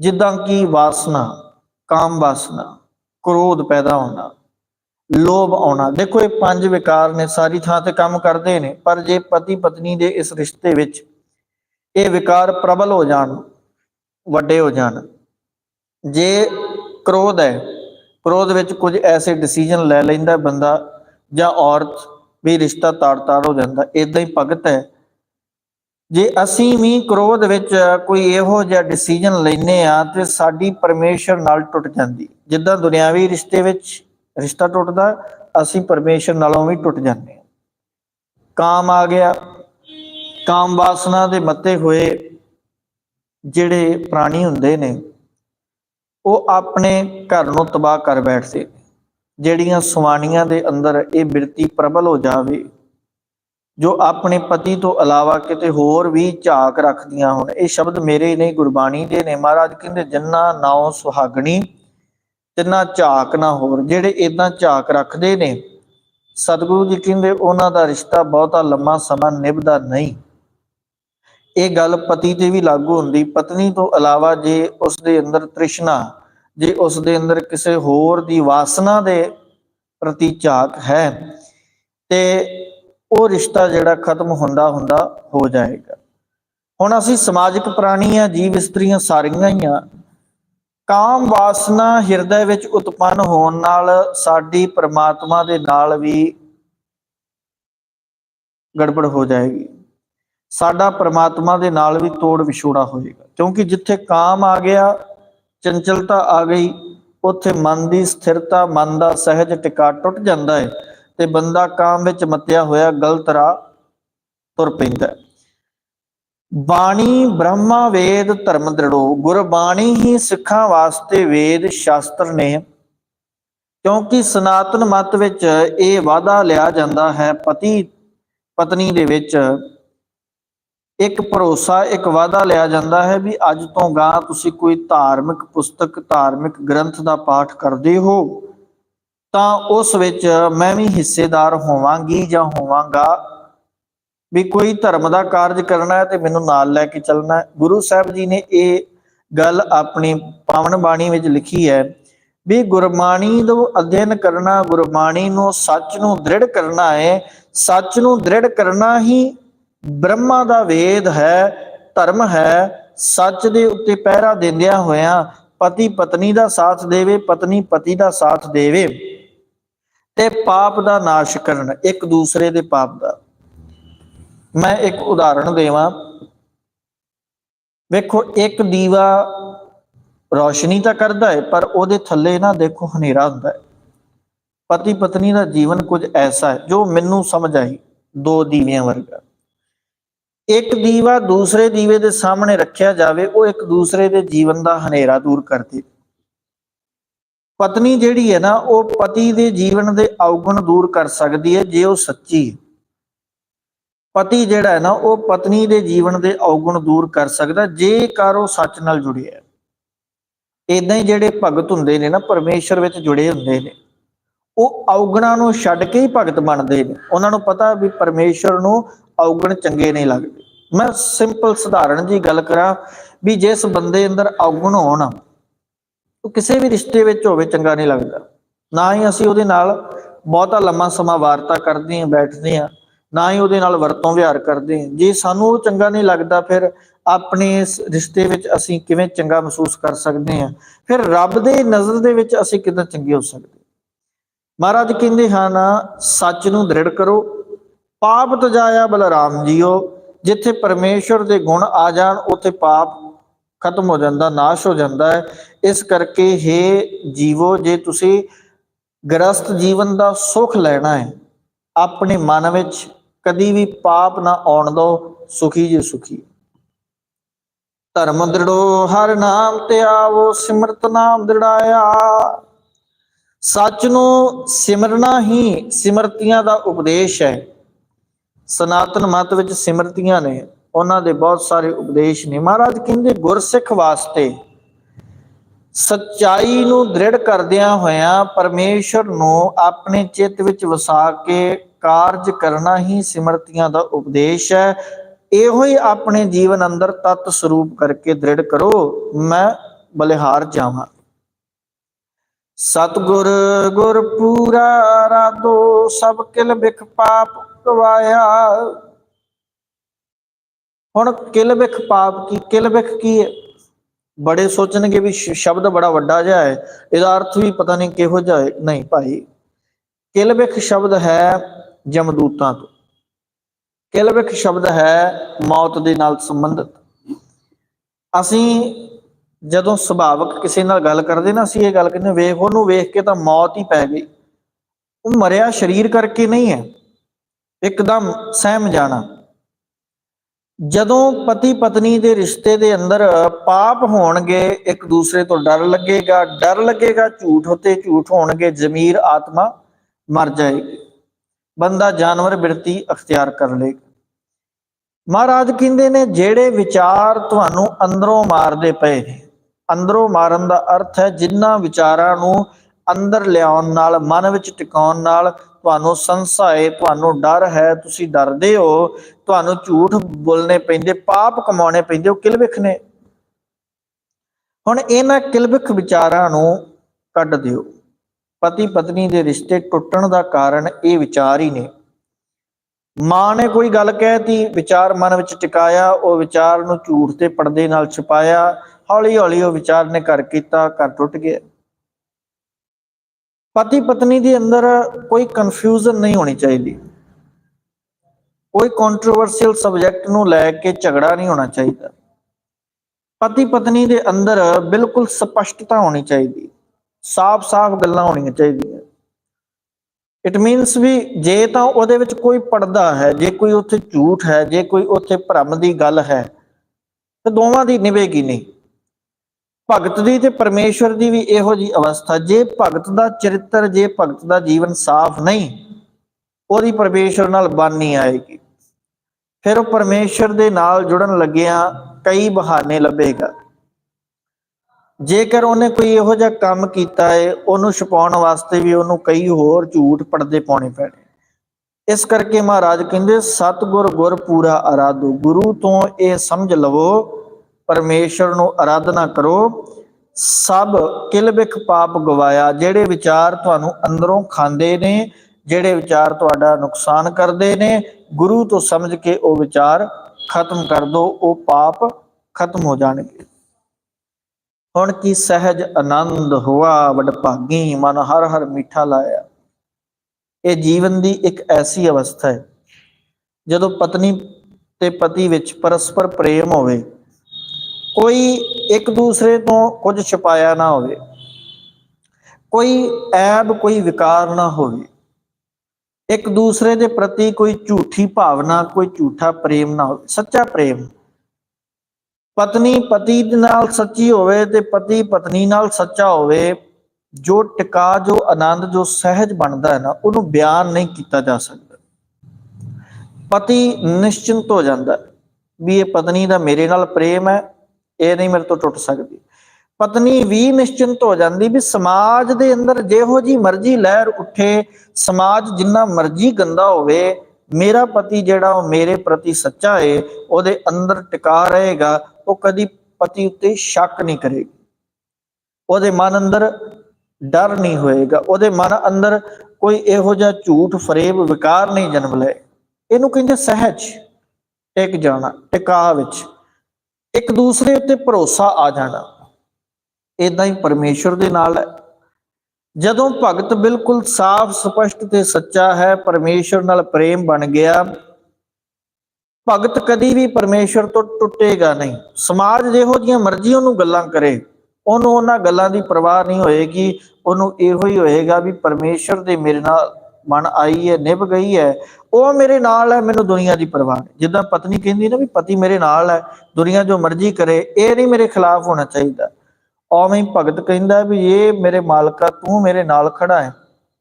ਜਿੱਦਾਂ ਕਿ ਵਾਸਨਾ, ਕਾਮ ਵਾਸਨਾ, ਕ੍ਰੋਧ ਪੈਦਾ ਹੋਣਾ ਲੋਭ ਆਉਣਾ। ਦੇਖੋ ਇਹ ਪੰਜ ਵਿਕਾਰ ਨੇ, ਸਾਰੀ ਥਾਂ ਤੇ ਕੰਮ ਕਰਦੇ ਨੇ, ਪਰ ਜੇ ਪਤੀ ਪਤਨੀ ਦੇ ਇਸ ਰਿਸ਼ਤੇ ਵਿੱਚ ਇਹ ਵਿਕਾਰ ਪ੍ਰਬਲ ਹੋ ਜਾਣ, ਵੱਡੇ ਹੋ ਜਾਣ, ਜੇ ਕ੍ਰੋਧ ਹੈ, ਕ੍ਰੋਧ ਵਿੱਚ ਕੁਝ ਐਸੇ ਡਿਸੀਜਨ ਲੈ ਲੈਂਦਾ ਬੰਦਾ ਜਾਂ ਔਰਤ, ਵੀ ਰਿਸ਼ਤਾ ਤਾੜ-ਤਾੜ ਹੋ ਜਾਂਦਾ ਇਦਾਂ ਹੀ ਭਗਤ ਹੈ। ਜੇ ਅਸੀਂ ਵੀ ਕ੍ਰੋਧ ਵਿੱਚ ਕੋਈ ਇਹੋ ਜਿਹਾ ਡਿਸੀਜਨ ਲੈਨੇ ਆ ਤੇ ਸਾਡੀ ਪਰਮੇਸ਼ਰ ਨਾਲ ਟੁੱਟ ਜਾਂਦੀ। ਜਿੱਦਾਂ ਦੁਨਿਆਵੀ ਰਿਸ਼ਤੇ ਵਿੱਚ ਰਿਸ਼ਤਾ ਟੁੱਟਦਾ, ਅਸੀਂ ਪਰਮੇਸ਼ਰ ਨਾਲੋਂ ਵੀ ਟੁੱਟ ਜਾਂਦੇ ਹਾਂ। ਕਾਮ ਆ ਗਿਆ। ਕਾਮ ਵਾਸਨਾ ਦੇ ਮੱਤੇ ਹੋਏ ਜਿਹੜੇ ਪ੍ਰਾਣੀ ਹੁੰਦੇ ਨੇ, ਉਹ ਆਪਣੇ ਘਰ ਨੂੰ ਤਬਾਹ ਕਰ ਬੈਠਦੇ ਨੇ। ਜਿਹੜੀਆਂ ਸੁਆਣੀਆਂ ਦੇ ਅੰਦਰ ਇਹ ਬਿਰਤੀ ਪ੍ਰਬਲ ਹੋ ਜਾਵੇ, ਜੋ ਆਪਣੇ ਪਤੀ ਤੋਂ ਇਲਾਵਾ ਕਿਤੇ ਹੋਰ ਵੀ ਝਾਕ ਰੱਖਦੀਆਂ ਹੋਣ। ਇਹ ਸ਼ਬਦ ਮੇਰੇ ਨਹੀਂ, ਗੁਰਬਾਣੀ ਦੇ ਨੇ। ਮਹਾਰਾਜ ਕਹਿੰਦੇ, ਜੰਨਾ ਨਾਉ ਸੁਹਾਗਣੀ ਤੇ ਨਾ ਝਾਕ ਨਾ ਹੋਰ, ਜਿਹੜੇ ਇਦਾਂ ਝਾਕ ਰੱਖਦੇ ਨੇ, ਸਤਿਗੁਰੂ ਜੀ ਕਹਿੰਦੇ ਉਹਨਾਂ ਦਾ ਰਿਸ਼ਤਾ ਬਹੁਤਾ ਲੰਮਾ ਸਮਾਂ ਨਿਭਦਾ ਨਹੀਂ। ਇਹ ਗੱਲ ਪਤੀ ਤੇ ਵੀ ਲਾਗੂ ਹੁੰਦੀ, ਪਤਨੀ ਤੋਂ ਇਲਾਵਾ ਜੇ ਉਸ ਦੇ ਅੰਦਰ ਤ੍ਰਿਸ਼ਨਾ, ਜੇ ਉਸ ਦੇ ਅੰਦਰ ਕਿਸੇ ਹੋਰ ਦੀ ਵਾਸਨਾ ਦੇ ਪ੍ਰਤੀ ਝਾਕ ਹੈ, ਤੇ ਉਹ ਰਿਸ਼ਤਾ ਜਿਹੜਾ ਖਤਮ ਹੁੰਦਾ ਹੁੰਦਾ ਹੋ ਜਾਏਗਾ। ਹੁਣ ਅਸੀਂ ਸਮਾਜਿਕ ਪ੍ਰਾਣੀ ਆ ਜੀਵ ਇਸਤਰੀਆਂ ਸਾਰੀਆਂ ਹੀ ਆ ਕਾਮ ਵਾਸਨਾ ਹਿਰਦੇ ਵਿੱਚ ਉਤਪੰਨ ਹੋਣ ਨਾਲ ਸਾਡੀ ਪ੍ਰਮਾਤਮਾ ਦੇ ਨਾਲ ਵੀ ਗੜਬੜ ਹੋ ਜਾਏਗੀ। ਸਾਡਾ ਪ੍ਰਮਾਤਮਾ ਦੇ ਨਾਲ ਵੀ ਤੋੜ ਵਿਛੋੜਾ ਹੋਏਗਾ। ਕਿਉਂਕਿ ਜਿੱਥੇ ਕਾਮ ਆ ਗਿਆ, ਚੰਚਲਤਾ ਆ ਗਈ, ਉੱਥੇ ਮਨ ਦੀ ਸਥਿਰਤਾ, ਮਨ ਦਾ ਸਹਿਜ ਟਿਕਾ ਟੁੱਟ ਜਾਂਦਾ ਹੈ ਤੇ ਬੰਦਾ ਕਾਮ ਵਿੱਚ ਮਤਿਆ ਹੋਇਆ ਗਲਤ ਰਾਹ ਤੁਰ ਪੈਂਦਾ ਹੈ। ਬਾਣੀ ਬ੍ਰਹਮਾ ਵੇਦ ਧਰਮ ਦ੍ਰਿੜੋ, ਗੁਰਬਾਣੀ ਹੀ ਸਿੱਖਾਂ ਵਾਸਤੇ ਵੇਦ ਸ਼ਾਸਤਰ ਨੇ। ਕਿਉਂਕਿ ਸਨਾਤਨ ਮਤ ਵਿੱਚ ਇਹ ਵਾਅਦਾ ਲਿਆ ਜਾਂਦਾ ਹੈ ਪਤੀ, ਪਤਨੀ ਦੇ ਵਿੱਚ। ਇੱਕ ਭਰੋਸਾ, ਇੱਕ ਵਾਅਦਾ ਲਿਆ ਜਾਂਦਾ ਹੈ ਵੀ ਅੱਜ ਤੋਂ ਗਾਂ ਤੁਸੀਂ ਕੋਈ ਧਾਰਮਿਕ ਪੁਸਤਕ, ਧਾਰਮਿਕ ਗ੍ਰੰਥ ਦਾ ਪਾਠ ਕਰਦੇ ਹੋ, ਤਾਂ ਉਸ ਵਿੱਚ ਮੈਂ ਵੀ ਹਿੱਸੇਦਾਰ ਹੋਵਾਂਗੀ ਜਾਂ ਹੋਵਾਂਗਾ। ਵੀ ਕੋਈ ਧਰਮ ਦਾ ਕਾਰਜ ਕਰਨਾ ਹੈ ਤੇ ਮੈਨੂੰ ਨਾਲ ਲੈ ਕੇ ਚੱਲਣਾ ਗੁਰੂ ਸਾਹਿਬ ਜੀ ਨੇ ਇਹ ਗੱਲ ਆਪਣੀ ਪਾਵਨ ਬਾਣੀ ਵਿੱਚ ਲਿਖੀ ਹੈ ਵੀ ਗੁਰਬਾਣੀ ਦਾ ਅਧਿਐਨ ਕਰਨਾ, ਗੁਰਬਾਣੀ ਨੂੰ ਸੱਚ ਨੂੰ ਦ੍ਰਿੜ ਕਰਨਾ ਹੈ। ਸੱਚ ਨੂੰ ਦ੍ਰਿੜ ਕਰਨਾ ਹੀ ਬ੍ਰਹਮਾ ਦਾ ਵੇਦ ਹੈ, ਧਰਮ ਹੈ। ਸੱਚ ਦੇ ਉੱਤੇ ਪਹਿਰਾ ਦਿੰਦਿਆਂ ਹੋਇਆਂ ਪਤੀ ਪਤਨੀ ਦਾ ਸਾਥ ਦੇਵੇ, ਪਤਨੀ ਪਤੀ ਦਾ ਸਾਥ ਦੇਵੇ ਤੇ ਪਾਪ ਦਾ ਨਾਸ਼ ਕਰਨ, ਇੱਕ ਦੂਸਰੇ ਦੇ ਪਾਪ ਦਾ। ਮੈਂ ਇੱਕ ਉਦਾਹਰਣ ਦੇਵਾਂ। ਵੇਖੋ, ਇੱਕ ਦੀਵਾ ਰੋਸ਼ਨੀ ਤਾਂ ਕਰਦਾ ਹੈ ਪਰ ਉਹਦੇ ਥੱਲੇ ਨਾ ਦੇਖੋ ਹਨੇਰਾ ਹੁੰਦਾ ਹੈ ਪਤੀ ਪਤਨੀ ਦਾ ਜੀਵਨ ਕੁਝ ਐਸਾ ਹੈ ਜੋ ਮੈਨੂੰ ਸਮਝ ਆਈ ਦੋ ਦੀਵਿਆਂ ਵਰਗਾ। ਇੱਕ ਦੀਵਾ ਦੂਸਰੇ ਦੀਵੇ ਦੇ ਸਾਹਮਣੇ ਰੱਖਿਆ ਜਾਵੇ, ਉਹ ਇੱਕ ਦੂਸਰੇ ਦੇ ਜੀਵਨ ਦਾ ਹਨੇਰਾ ਦੂਰ ਕਰਦੇ ਪਤਨੀ ਜਿਹੜੀ ਹੈ ਨਾ, ਉਹ ਪਤੀ ਦੇ ਜੀਵਨ ਦੇ ਔਗਣ ਦੂਰ ਕਰ ਸਕਦੀ ਹੈ ਜੇ ਉਹ ਸੱਚੀ ਹੈ ਪਤੀ ਜਿਹੜਾ ਹੈ ਨਾ, ਉਹ ਪਤਨੀ ਦੇ ਜੀਵਨ ਦੇ ਔਗਣ ਦੂਰ ਕਰ ਸਕਦਾ, ਜੇਕਰ ਉਹ ਸੱਚ ਨਾਲ ਜੁੜਿਆ ਹੈ। ਇਦਾਂ ਹੀ ਜਿਹੜੇ ਭਗਤ ਹੁੰਦੇ ਨੇ ਨਾ, ਪਰਮੇਸ਼ਰ ਵਿੱਚ ਜੁੜੇ ਹੁੰਦੇ ਨੇ, ਉਹ ਔਗਣਾਂ ਨੂੰ ਛੱਡ ਕੇ ਹੀ ਭਗਤ ਬਣਦੇ ਨੇ। ਉਹਨਾਂ ਨੂੰ ਪਤਾ ਵੀ ਪਰਮੇਸ਼ਰ ਨੂੰ ਔਗਣ ਚੰਗੇ ਨਹੀਂ ਲੱਗਦੇ। ਮੈਂ ਸਿੰਪਲ ਸਧਾਰਨ ਜੀ ਗੱਲ ਕਰਾਂ ਵੀ ਜਿਸ ਬੰਦੇ ਅੰਦਰ ਔਗਣ ਹੋਣ, ਉਹ ਕਿਸੇ ਵੀ ਰਿਸ਼ਤੇ ਵਿੱਚ ਹੋਵੇ ਚੰਗਾ ਨਹੀਂ ਲੱਗਦਾ। ਨਾ ਹੀ ਅਸੀਂ ਉਹਦੇ ਨਾਲ ਬਹੁਤਾ ਲੰਮਾ ਸਮਾਂ ਵਾਰਤਾ ਕਰਦੇ ਹਾਂ, ਬੈਠਦੇ ਹਾਂ। ਨਾ ਹੀ ਉਹਦੇ ਨਾਲ ਵਰਤੋਂ ਵਿਹਾਰ ਕਰਦੇ ਜੇ ਸਾਨੂੰ ਉਹ ਚੰਗਾ ਨਹੀਂ ਲੱਗਦਾ, ਫਿਰ ਆਪਣੇ ਇਸ ਰਿਸ਼ਤੇ ਵਿੱਚ ਅਸੀਂ ਕਿਵੇਂ ਚੰਗਾ ਮਹਿਸੂਸ ਕਰ ਸਕਦੇ ਹਾਂ? ਫਿਰ ਰੱਬ ਦੇ ਨਜ਼ਰ ਦੇ ਵਿੱਚ ਅਸੀਂ ਕਿਦਾਂ ਚੰਗੇ ਹੋ ਸਕਦੇ ਮਹਾਰਾਜ ਕਹਿੰਦੇ ਹਨ, ਸੱਚ ਨੂੰ ਦ੍ਰਿੜ ਕਰੋ, ਪਾਪ ਤਜਾਇਆ ਬਲਰਾਮ ਜੀਓ, ਜਿੱਥੇ ਪਰਮੇਸ਼ਵਰ ਦੇ ਗੁਣ ਆ ਜਾਣ, ਉੱਥੇ ਪਾਪ ਖਤਮ ਹੋ ਜਾਂਦਾ, ਨਾਸ਼ ਹੋ ਜਾਂਦਾ ਹੈ। ਇਸ ਕਰਕੇ हे ਜੀਵੋ, ਜੇ ਤੁਸੀਂ ਗ੍ਰਸਤ ਜੀਵਨ ਦਾ ਸੁਖ ਲੈਣਾ ਹੈ, ਆਪਣੇ ਮਨ ਵਿੱਚ ਕਦੀ ਵੀ ਪਾਪ ਨਾ ਆਉਣ ਦੋ, ਸੁਖੀ ਜੇ ਸੁਖੀ। ਧਰਮ ਦ੍ਰਿੜੋ, ਹਰ ਨਾਮ ਤੇ ਆਵੋ, ਸਿਮਰਤ ਨਾਮ ਦ੍ਰਿੜਾਇਆ। ਸੱਚ ਨੂੰ ਸਿਮਰਨਾ ਹੀ ਸਿਮਰਤੀਆਂ ਦਾ ਉਪਦੇਸ਼ ਹੈ। ਸਨਾਤਨ ਮਤ ਵਿੱਚ ਸਿਮਰਤੀਆਂ ਨੇ, ਉਹਨਾਂ ਦੇ ਬਹੁਤ ਸਾਰੇ ਉਪਦੇਸ਼ ਨੇ। ਮਹਾਰਾਜ ਕਹਿੰਦੇ, ਗੁਰਸਿੱਖ ਵਾਸਤੇ ਸੱਚਾਈ ਨੂੰ ਦ੍ਰਿੜ ਕਰਦਿਆਂ ਹੋਇਆਂ ਪਰਮੇਸ਼ਰ ਨੂੰ ਆਪਣੇ ਚਿੱਤ ਵਿੱਚ ਵਸਾ ਕੇ ਕਾਰਜ ਕਰਨਾ ਹੀ ਸਿਮਰਤੀਆਂ ਦਾ ਉਪਦੇਸ਼ ਹੈ। ਇਹੋ ਹੀ ਆਪਣੇ ਜੀਵਨ ਅੰਦਰ ਤਤ ਸਰੂਪ ਕਰਕੇ ਦ੍ਰਿੜ ਕਰੋ, ਮੈਂ ਬਲਿਹਾਰ ਜਾਵਾਂ। ਸਤਗੁਰ, ਗੁਰ ਪੂਰਾ ਰਾਧੋ, ਸਭ ਕਿਲ ਬਿਖ ਪਾਪ ਗਵਾਇਆ। ਹੁਣ ਕਿਲ ਬਿਖ ਪਾਪ ਕੀ, ਕਿਲ ਬਿਖ ਕੀ ਹੈ? ਬੜੇ ਸੋਚਣਗੇ ਵੀ ਸ਼ਬਦ ਬੜਾ ਵੱਡਾ ਜਿਹਾ ਹੈ। ਇਹਦਾ ਅਰਥ ਵੀ ਪਤਾ ਨਹੀਂ ਕਿਹੋ ਜਿਹਾ ਹੈ। ਨਹੀਂ ਭਾਈ, ਕਿਲ ਬਿਖ ਸ਼ਬਦ ਹੈ ਜਮਦੂਤਾਂ ਤੋਂ। ਕਿਲ ਸ਼ਬਦ ਹੈ ਮੌਤ ਦੇ ਨਾਲ ਸੰਬੰਧਿਤ। ਅਸੀਂ ਜਦੋਂ ਸੁਭਾਵਕ ਕਿਸੇ ਨਾਲ ਗੱਲ ਕਰਦੇ ਨਾ, ਅਸੀਂ ਇਹ ਗੱਲ ਕਹਿੰਦੇ ਵੇਖ, ਉਹਨੂੰ ਵੇਖ ਕੇ ਤਾਂ ਮੌਤ ਹੀ ਪੈ ਗਈ। ਉਹ ਮਰਿਆ ਸਰੀਰ ਕਰਕੇ ਨਹੀਂ ਹੈ। ਇੱਕਦਮ ਸਹਿਮ ਜਾਣਾ। ਜਦੋਂ ਪਤੀ ਪਤਨੀ ਦੇ ਰਿਸ਼ਤੇ ਦੇ ਅੰਦਰ ਪਾਪ ਹੋਣਗੇ, ਇੱਕ ਦੂਸਰੇ ਤੋਂ ਡਰ ਲੱਗੇਗਾ। ਡਰ ਲੱਗੇਗਾ, ਝੂਠ ਉਤੇ ਝੂਠ ਹੋਣਗੇ, ਜ਼ਮੀਰ, ਆਤਮਾ ਮਰ ਜਾਏਗੀ। ਬੰਦਾ ਜਾਨਵਰ ਬਿਰਤੀ ਅਖਤਿਆਰ ਕਰ ਲੇਗਾ ਮਹਾਰਾਜ ਕਹਿੰਦੇ ਨੇ, ਜਿਹੜੇ ਵਿਚਾਰ ਤੁਹਾਨੂੰ ਅੰਦਰੋਂ ਮਾਰਦੇ ਪਏ ਨੇ, ਅੰਦਰੋਂ ਮਾਰਨ ਦਾ ਅਰਥ ਹੈ ਜਿਨ੍ਹਾਂ ਵਿਚਾਰਾਂ ਨੂੰ ਅੰਦਰ ਲਿਆਉਣ ਨਾਲ, ਮਨ ਵਿੱਚ ਟਿਕਾਉਣ ਨਾਲ ਤੁਹਾਨੂੰ ਸੰਸਾ ਸੰਸਾਏ, ਤੁਹਾਨੂੰ ਡਰ ਹੈ, ਤੁਸੀਂ ਡਰਦੇ ਹੋ, ਤੁਹਾਨੂੰ ਝੂਠ ਬੋਲਨੇ ਪੈਂਦੇ, ਪਾਪ ਕਮਾਉਣੇ ਪੈਂਦੇ, ਉਹ ਕਿਲਵਿਖ ਨੇ। ਹੁਣ ਇਹਨਾਂ ਕਿਲਵਿਖ ਵਿਚਾਰਾਂ ਨੂੰ ਕੱਢ ਦਿਓ। ਪਤੀ ਪਤਨੀ ਦੇ ਰਿਸ਼ਤੇ ਟੁੱਟਣ ਦਾ ਕਾਰਨ ਇਹ ਵਿਚਾਰ ਹੀ ਨੇ। ਮਾਂ ਨੇ ਕੋਈ ਗੱਲ ਕਹਿਤੀ ਵਿਚਾਰ ਮਨ ਵਿੱਚ ਟਿਕਾਇਆ, ਉਹ ਵਿਚਾਰ ਨੂੰ ਝੂਠ ਤੇ ਪਰਦੇ ਨਾਲ ਛੁਪਾਇਆ ਹੌਲੀ ਹੌਲੀ ਉਹ ਵਿਚਾਰ ਨੇ ਘਰ ਕੀਤਾ, ਘਰ ਟੁੱਟ ਗਿਆ। ਪਤੀ ਪਤਨੀ ਦੇ ਅੰਦਰ ਕੋਈ ਕਨਫਿਊਜ਼ਨ ਨਹੀਂ ਹੋਣੀ ਚਾਹੀਦੀ। ਕੋਈ ਕੰਟਰੋਵਰਸ਼ੀਅਲ ਸਬਜੈਕਟ ਨੂੰ ਲੈ ਕੇ ਝਗੜਾ ਨਹੀਂ ਹੋਣਾ ਚਾਹੀਦਾ। ਪਤੀ ਪਤਨੀ ਦੇ ਅੰਦਰ ਬਿਲਕੁਲ ਸਪਸ਼ਟਤਾ ਹੋਣੀ ਚਾਹੀਦੀ। ਸਾਫ਼-ਸਾਫ਼ ਗੱਲਾਂ ਹੋਣੀਆਂ ਚਾਹੀਦੀਆਂ। ਇਟ ਮੀਨਸ ਵੀ ਜੇ ਤਾਂ ਉਹਦੇ ਵਿੱਚ ਕੋਈ ਪਰਦਾ ਹੈ, ਜੇ ਕੋਈ ਉੱਥੇ ਝੂਠ ਹੈ, ਜੇ ਕੋਈ ਉੱਥੇ ਭਰਮ ਦੀ ਗੱਲ ਹੈ, ਤੇ ਦੋਵਾਂ ਦੀ ਨਿਵੇਗੀ ਨਹੀਂ। ਭਗਤ ਦੀ ਤੇ ਪਰਮੇਸ਼ਵਰ ਦੀ ਵੀ ਇਹੋ ਜੀ ਅਵਸਥਾ, ਜੇ ਭਗਤ ਦਾ ਚਰਿੱਤਰ, ਜੇ ਭਗਤ ਦਾ ਜੀਵਨ ਸਾਫ਼ ਨਹੀਂ, ਉਹਦੀ ਪਰਮੇਸ਼ਵਰ ਨਾਲ ਬਾਨੀ ਆਏਗੀ। ਫਿਰ ਉਹ ਪਰਮੇਸ਼ਵਰ ਦੇ ਨਾਲ ਜੁੜਨ ਲੱਗਿਆ ਕਈ ਬਹਾਨੇ ਲੱਭੇਗਾ। ਜੇਕਰ ਉਹਨੇ ਕੋਈ ਇਹੋ ਜਿਹਾ ਕੰਮ ਕੀਤਾ ਹੈ ਉਹਨੂੰ ਛੁਪਾਉਣ ਵਾਸਤੇ ਵੀ ਉਹਨੂੰ ਕਈ ਹੋਰ ਝੂਠ ਪਰਦੇ ਪਾਉਣੇ ਪੈਣੇ। ਇਸ ਕਰਕੇ ਮਹਾਰਾਜ ਕਹਿੰਦੇ, ਸਤਗੁਰ ਗੁਰ ਪੂਰਾ ਆਰਾਧੋ ਗੁਰੂ ਤੋਂ ਇਹ ਸਮਝ ਲਵੋ, ਪਰਮੇਸ਼ਰ ਨੂੰ ਆਰਾਧਨਾ ਕਰੋ। ਸਭ ਕਿਲਬਿਖ ਪਾਪ ਗਵਾਇਆ, ਜਿਹੜੇ ਵਿਚਾਰ ਤੁਹਾਨੂੰ ਅੰਦਰੋਂ ਖਾਂਦੇ ਨੇ, ਜਿਹੜੇ ਵਿਚਾਰ ਤੁਹਾਡਾ ਨੁਕਸਾਨ ਕਰਦੇ ਨੇ, ਗੁਰੂ ਤੋਂ ਸਮਝ ਕੇ ਉਹ ਵਿਚਾਰ ਖਤਮ ਕਰ ਦਿਓ ਉਹ ਪਾਪ ਖਤਮ ਹੋ ਜਾਣਗੇ। ਹੁਣ ਕੀ ਸਹਿਜ ਆਨੰਦ ਹੋਆ ਵਡ ਭਾਗੀ ਮਨ ਹਰ ਹਰ ਮਿੱਠਾ ਲਾਇਆ। ਇਹ ਜੀਵਨ ਦੀ ਇੱਕ ਐਸੀ ਅਵਸਥਾ ਹੈ, ਜਦੋਂ ਪਤਨੀ ਤੇ ਪਤੀ ਵਿੱਚ ਪਰਸਪਰ ਪ੍ਰੇਮ ਹੋਵੇ, ਕੋਈ ਇੱਕ ਦੂਸਰੇ ਤੋਂ ਕੁਝ ਛਪਾਇਆ ਨਾ ਹੋਵੇ, ਕੋਈ ਐਬ ਕੋਈ ਵਿਕਾਰ ਨਾ ਹੋਵੇ, ਇੱਕ ਦੂਸਰੇ ਦੇ ਪ੍ਰਤੀ ਕੋਈ ਝੂਠੀ ਭਾਵਨਾ, ਕੋਈ ਝੂਠਾ ਪ੍ਰੇਮ ਨਾ ਹੋਵੇ, ਸੱਚਾ ਪ੍ਰੇਮ। ਪਤਨੀ ਪਤੀ ਦੇ ਨਾਲ ਸੱਚੀ ਹੋਵੇ ਤੇ ਪਤੀ ਪਤਨੀ ਨਾਲ ਸੱਚਾ ਹੋਵੇ, ਜੋ ਟਿਕਾ, ਜੋ ਆਨੰਦ, ਜੋ ਸਹਿਜ ਬਣਦਾ ਹੈ ਨਾ, ਉਹਨੂੰ ਬਿਆਨ ਨਹੀਂ ਕੀਤਾ ਜਾ ਸਕਦਾ। ਪਤੀ ਨਿਸ਼ਚਿੰਤ ਹੋ ਜਾਂਦਾ ਵੀ ਇਹ ਪਤਨੀ ਦਾ ਮੇਰੇ ਨਾਲ ਪ੍ਰੇਮ ਹੈ, ਇਹ ਨਹੀਂ ਮੇਰੇ ਤੋਂ ਟੁੱਟ ਸਕਦੀ। ਪਤਨੀ ਵੀ ਨਿਸ਼ਚਿੰਤ ਹੋ ਜਾਂਦੀ ਵੀ ਸਮਾਜ ਦੇ ਅੰਦਰ ਜਿਹੋ ਜੀ ਮਰਜ਼ੀ ਲਹਿਰ ਉੱਠੇ, ਸਮਾਜ ਜਿੰਨਾ ਮਰਜ਼ੀ ਗੰਦਾ ਹੋਵੇ, ਮੇਰਾ ਪਤੀ ਜਿਹੜਾ ਉਹ ਮੇਰੇ ਪ੍ਰਤੀ ਸੱਚਾ ਏ, ਉਹਦੇ ਅੰਦਰ ਟਿਕਾ ਰਹੇਗਾ ਉਹ ਕਦੀ ਪਤੀ ਉੱਤੇ ਸ਼ੱਕ ਨਹੀਂ ਕਰੇਗੀ। ਉਹਦੇ ਮਨ ਅੰਦਰ ਡਰ ਨਹੀਂ ਹੋਏਗਾ। ਉਹਦੇ ਮਨ ਅੰਦਰ ਕੋਈ ਇਹੋ ਜਿਹਾ ਝੂਠ, ਫਰੇਬ, ਵਿਕਾਰ ਨਹੀਂ ਜਨਮ ਲਏ। ਇਹਨੂੰ ਕਹਿੰਦੇ ਸਹਿਜ, ਟਿਕ ਜਾਣਾ, ਟਿਕਾ ਵਿੱਚ। ਇੱਕ ਦੂਸਰੇ ਉੱਤੇ ਭਰੋਸਾ ਆ ਜਾਣਾ। ਇਦਾਂ ਹੀ ਪਰਮੇਸ਼ਰ ਦੇ ਨਾਲ ਹੈ। ਜਦੋਂ ਭਗਤ ਬਿਲਕੁਲ ਸਾਫ਼ ਸਪਸ਼ਟ ਤੇ ਸੱਚਾ ਹੈ, ਪਰਮੇਸ਼ਰ ਨਾਲ ਪ੍ਰੇਮ ਬਣ ਗਿਆ ਭਗਤ ਕਦੀ ਵੀ ਪਰਮੇਸ਼ਰ ਤੋਂ ਟੁੱਟੇਗਾ ਨਹੀਂ। ਸਮਾਜ ਜਿਹੋ ਜੀਆਂ ਮਰਜ਼ੀ ਉਹਨੂੰ ਗੱਲਾਂ ਕਰੇ। ਉਹਨੂੰ ਉਹਨਾਂ ਗੱਲਾਂ ਦੀ ਪਰਵਾਹ ਨਹੀਂ ਹੋਏਗੀ। ਉਹਨੂੰ ਇਹੋ ਹੀ ਹੋਏਗਾ ਵੀ ਪਰਮੇਸ਼ਰ ਦੇ ਮੇਰੇ ਨਾਲ ਮਨ ਆਈ ਹੈ, ਨਿਭ ਗਈ ਹੈ। ਉਹ ਮੇਰੇ ਨਾਲ ਹੈ, ਮੈਨੂੰ ਦੁਨੀਆ ਦੀ ਪਰਵਾਹ ਨਹੀਂ। ਜਿੱਦਾਂ ਪਤਨੀ ਕਹਿੰਦੀ ਨਾ ਵੀ ਪਤੀ ਮੇਰੇ ਨਾਲ ਹੈ, ਦੁਨੀਆ ਜੋ ਮਰਜ਼ੀ ਕਰੇ, ਇਹ ਨਹੀਂ ਮੇਰੇ ਖਿਲਾਫ ਹੋਣਾ ਚਾਹੀਦਾ। ਉਵੇਂ ਹੀ ਭਗਤ ਕਹਿੰਦਾ ਵੀ ਇਹ ਮੇਰੇ ਮਾਲਕਾ, ਤੂੰ ਮੇਰੇ ਨਾਲ ਖੜਾ ਹੈ।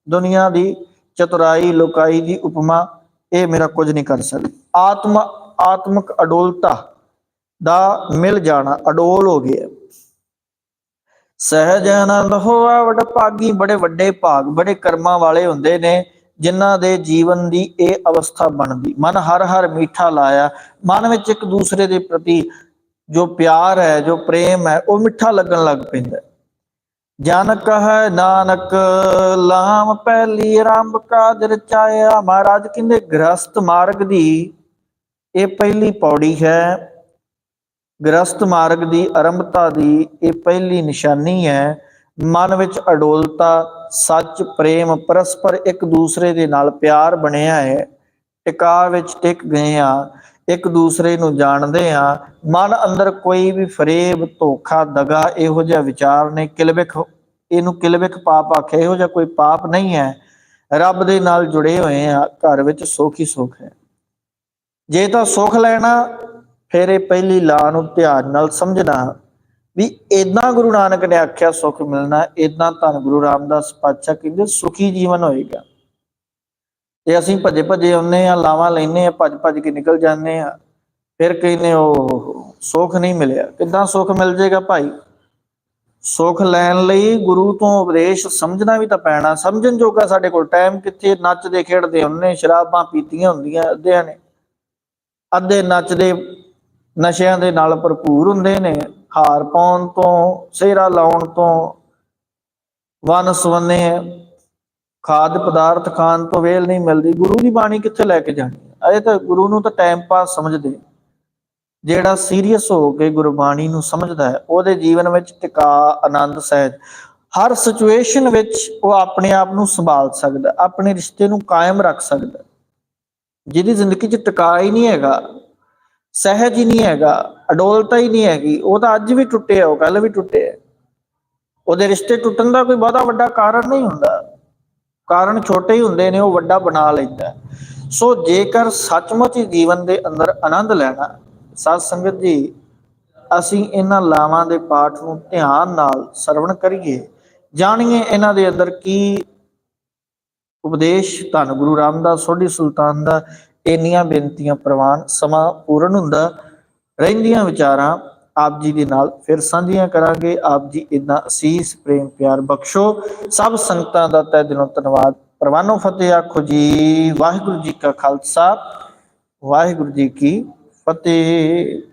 ਦੁਨੀਆ ਦੀ ਚਤੁਰਾਈ, ਲੋਕਾਈ ਦੀ ਉਪਮਾ ਇਹ ਮੇਰਾ ਕੁਝ ਨਹੀਂ ਕਰ ਸਕਦਾ। ਆਤਮ, ਆਤਮਕ ਅਡੋਲਤਾ ਦਾ ਮਿਲ ਜਾਣਾ ਅਡੋਲ ਹੋ ਗਿਆ। ਸਹਿਜ ਆਨੰਦ ਹੋਆ ਵਡ ਭਾਗੀ, ਬੜੇ ਵੱਡੇ ਭਾਗ, ਬੜੇ ਕਰਮਾਂ ਵਾਲੇ ਹੁੰਦੇ ਨੇ, ਜਿਨ੍ਹਾਂ ਦੇ ਜੀਵਨ ਦੀ ਇਹ ਅਵਸਥਾ ਬਣਦੀ। ਮਨ ਹਰ ਹਰ ਮੀਠਾ ਲਾਇਆ, ਮਨ ਵਿੱਚ ਇੱਕ ਦੂਸਰੇ ਦੇ ਪ੍ਰਤੀ ਜੋ ਪਿਆਰ ਹੈ, ਜੋ ਪ੍ਰੇਮ ਹੈ, ਉਹ ਮਿੱਠਾ ਲੱਗਣ ਲੱਗ ਪੈਂਦਾ ਜਨ ਕਹੈ ਨਾਨਕ, ਲਾਮ ਪਹਿਲੀ ਆਰੰਭ ਕਾਜ ਰਚਾਇਆ ਮਹਾਰਾਜ ਕਹਿੰਦੇ ਗ੍ਰਸਤ ਮਾਰਗ ਦੀ ਇਹ ਪਹਿਲੀ ਪੌੜੀ ਹੈ। ਗ੍ਰਸਤ ਮਾਰਗ ਦੀ ਆਰੰਭਤਾ ਦੀ ਇਹ ਪਹਿਲੀ ਨਿਸ਼ਾਨੀ ਹੈ। ਮਨ ਵਿੱਚ ਅਡੋਲਤਾ, ਸੱਚ, ਪ੍ਰੇਮ, ਪਰਸਪਰ ਇੱਕ ਦੂਸਰੇ ਦੇ ਨਾਲ ਪਿਆਰ ਬਣਿਆ ਹੈ। ਟਿਕਾ ਵਿੱਚ ਟਿਕ ਗਏ ਆ ਇੱਕ ਦੂਸਰੇ ਨੂੰ ਜਾਣਦੇ ਹਾਂ। ਮਨ ਅੰਦਰ ਕੋਈ ਵੀ ਫਰੇਬ, ਧੋਖਾ, ਦਗਾ ਇਹੋ ਜਿਹਾ ਵਿਚਾਰ ਨੇ। ਕਿਲਵਿਖ ਇਹਨੂੰ ਕਿਲਵਿਖ ਪਾਪ ਆਖਿਆ ਇਹੋ ਜਿਹਾ ਕੋਈ ਪਾਪ ਨਹੀਂ ਹੈ। ਰੱਬ ਦੇ ਨਾਲ ਜੁੜੇ ਹੋਏ ਆ ਘਰ ਵਿੱਚ ਸੁੱਖ ਹੀ ਸੁੱਖ ਹੈ। ਜੇ ਤਾਂ ਸੁੱਖ ਲੈਣਾ, ਫਿਰ ਇਹ ਪਹਿਲੀ ਲਾ ਨੂੰ ਧਿਆਨ ਨਾਲ ਸਮਝਣਾ। ਵੀ ਇਦਾਂ ਗੁਰੂ ਨਾਨਕ ਨੇ ਆਖਿਆ, ਸੁੱਖ ਮਿਲਣਾ। ਇਦਾਂ ਧੰਨ ਗੁਰੂ ਰਾਮਦਾਸ ਪਾਤਸ਼ਾਹ ਕਹਿੰਦੇ, ਸੁਖੀ ਜੀਵਨ ਹੋਏਗਾ। ਤੇ ਅਸੀਂ ਭੱਜੇ ਭੱਜੇ ਆਉਂਦੇ ਆ ਲਾਵਾਂ ਲੈਨੇ ਆ ਭੱਜ ਭੱਜ ਕੇ ਨਿਕਲ ਜਾਂਦੇ ਆ ਫਿਰ ਕਹਿੰਦੇ ਉਹ ਸੁੱਖ ਨਹੀਂ ਮਿਲਿਆ। ਕਿੱਦਾਂ ਸੁੱਖ ਮਿਲ ਜਾਏਗਾ ਭਾਈ? ਸੁੱਖ ਲੈਣ ਲਈ ਗੁਰੂ ਤੋਂ ਉਪਦੇਸ਼ ਸਮਝਣਾ ਵੀ ਤਾਂ ਪੈਣਾ। ਸਮਝਣ ਜੋਗਾ ਸਾਡੇ ਕੋਲ ਟਾਈਮ ਕਿੱਥੇ? ਨੱਚਦੇ, ਖੇਡਦੇ ਹੁੰਨੇ ਸ਼ਰਾਬਾਂ ਪੀਤੀਆਂ ਹੁੰਦੀਆਂ ਅੱਧਿਆਂ ਨੇ। ਅੱਧੇ ਨੱਚਦੇ ਨਸ਼ਿਆਂ ਦੇ ਨਾਲ ਭਰਪੂਰ ਹੁੰਦੇ ਨੇ। ਹਾਰ ਪਾਉਣ ਤੋਂ, ਸਿਹਰਾ ਲਾਉਣ ਤੋਂ ਵਨ ਸਵੰਨੇ ਖਾਦ ਪਦਾਰਥ ਖਾਣ ਤੋਂ ਵੇਲ ਨਹੀਂ ਮਿਲਦੀ, ਗੁਰੂ ਦੀ ਬਾਣੀ ਕਿੱਥੇ ਲੈ ਕੇ ਜਾਣੀ ਹੈ? ਤਾਂ ਗੁਰੂ ਨੂੰ ਤਾਂ ਟਾਈਮ ਪਾਸ ਸਮਝਦੇ ਜਿਹੜਾ ਸੀਰੀਅਸ ਹੋ ਕੇ ਗੁਰਬਾਣੀ ਨੂੰ ਸਮਝਦਾ ਹੈ, ਉਹਦੇ ਜੀਵਨ ਵਿੱਚ ਟਿਕਾ, ਆਨੰਦ, ਸਹਿਜ, ਹਰ ਸਿਚੁਏਸ਼ਨ ਵਿੱਚ ਉਹ ਆਪਣੇ ਆਪ ਨੂੰ ਸੰਭਾਲ ਸਕਦਾ, ਆਪਣੇ ਰਿਸ਼ਤੇ ਨੂੰ ਕਾਇਮ ਰੱਖ ਸਕਦਾ। ਜਿਹਦੀ ਜ਼ਿੰਦਗੀ 'ਚ ਟਿਕਾ ਹੀ ਨਹੀਂ ਹੈਗਾ, ਸਹਿਜ ਹੀ ਨਹੀਂ ਹੈਗਾ, ਅਡੋਲਤਾ ਹੀ ਨਹੀਂ ਹੈਗੀ, ਉਹ ਤਾਂ ਅੱਜ ਵੀ ਟੁੱਟਿਆ, ਉਹ ਕੱਲ ਵੀ ਟੁੱਟਿਆ। ਉਹਦੇ ਰਿਸ਼ਤੇ ਟੁੱਟਣ ਦਾ ਕੋਈ ਬਹੁਤਾ ਵੱਡਾ ਕਾਰਨ ਨਹੀਂ ਹੁੰਦਾ। ਕਾਰਨ ਛੋਟੇ ਹੀ ਹੁੰਦੇ ਨੇ, ਉਹ ਵੱਡਾ ਬਣਾ ਲੈਂਦਾ ਸੋ ਜੇਕਰ ਸੱਚਮੁੱਚ ਜੀਵਨ ਦੇ ਅੰਦਰ ਆਨੰਦ ਲੈਣਾ ਸਾਧ ਸੰਗਤ ਜੀ, ਅਸੀਂ ਇਹਨਾਂ ਲਾਵਾਂ ਦੇ ਪਾਠ ਨੂੰ ਧਿਆਨ ਨਾਲ ਸਰਵਣ ਕਰੀਏ। ਜਾਣੀਏ ਇਹਨਾਂ ਦੇ ਅੰਦਰ ਕੀ ਉਪਦੇਸ਼, ਧੰਨ ਗੁਰੂ ਰਾਮਦਾਸ, ਸੋਢੀ ਸੁਲਤਾਨ ਦਾ ਇੰਨੀਆਂ ਬੇਨਤੀਆਂ ਪ੍ਰਵਾਨ ਸਮਾਂ ਪੂਰਨ ਹੁੰਦਾ, ਰਹਿੰਦੀਆਂ ਵਿਚਾਰਾਂ ਆਪ ਜੀ ਦੇ ਨਾਲ ਫਿਰ ਸਾਂਝੀਆਂ ਕਰਾਂਗੇ। ਆਪ ਜੀ ਇਦਾਂ ਅਸੀਸ, ਪ੍ਰੇਮ, ਪਿਆਰ ਬਖਸ਼ੋ। ਸਭ ਸੰਗਤਾਂ ਦਾ ਤਹਿ ਦਿਲੋਂ ਧੰਨਵਾਦ। ਪ੍ਰਵਾਨੋ ਫਤਿਹ ਆਖੋ ਜੀ। ਵਾਹਿਗੁਰੂ ਜੀ ਕਾ ਖਾਲਸਾ। ਵਾਹਿਗੁਰੂ ਜੀ ਕੀ ਫਤਿਹ।